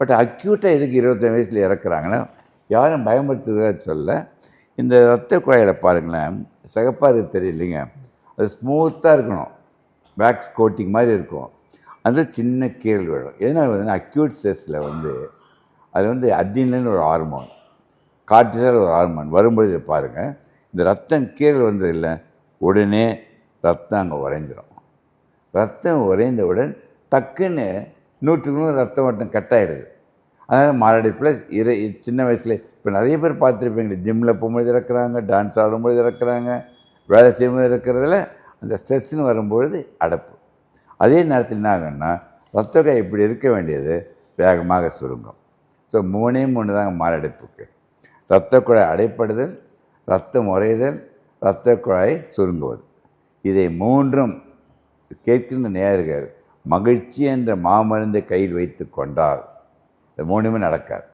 But அக்யூட்டாக எதுக்கு இருபத்தஞ்சு வயசில் இறக்குறாங்கன்னா யாரும் பயமுறுத்துறதா சொல்ல இந்த ரத்த குழாயில் பாருங்களேன் சிகப்பாக இருக்குது தெரியலைங்க. அது ஸ்மூத்தாக இருக்கணும். வேக்ஸ் கோட்டிங் மாதிரி இருக்கும். அது சின்ன கீரல் விழும். எதனால் வந்து அக்யூட் ஸ்ட்ரெஸ்ஸில் வந்து அது வந்து அட்ரினலின் ஒரு ஹார்மோன் கார்டிசல் ஒரு ஹார்மோன் வரும்பொழுது பாருங்கள் இந்த ரத்தம் கீரல் வந்தது இல்லை உடனே ரத்தம் அங்கே உறைஞ்சிரும். ரத்தம் உறைந்தவுடன் டக்குன்னு நூற்றுக்கு நூறு ரத்த ஓட்டம் கட் ஆயிடுது. அதனால் மாரடைப்பில் இறை சின்ன வயசில் இப்போ நிறைய பேர் பார்த்துருப்பீங்க ஜிம்மில் போகும்போது இறக்குறாங்க டான்ஸ் ஆடும்போது இறக்குறாங்க வேலை செய்யும்போது இறக்குறதுல அந்த ஸ்ட்ரெஸ்ஸுன்னு வரும்பொழுது அடப்பு. அதே நேரத்தில் என்ன ஆகும்னா ரத்த இப்படி இருக்க வேண்டியது வேகமாக சுருங்கும். ஸோ மூணே மூணு தாங்க மாரடைப்புக்கு. இரத்த குழாய் அடைப்படுதல் ரத்தம் உறைதல் இரத்த குழாய் சுருங்குவது. இதை மூன்றும் கேட்கின்ற நேர்கள் மகிழ்ச்சி என்ற மாமருந்தை கையில் வைத்து கொண்டால் இது மூணுமே நடக்காது.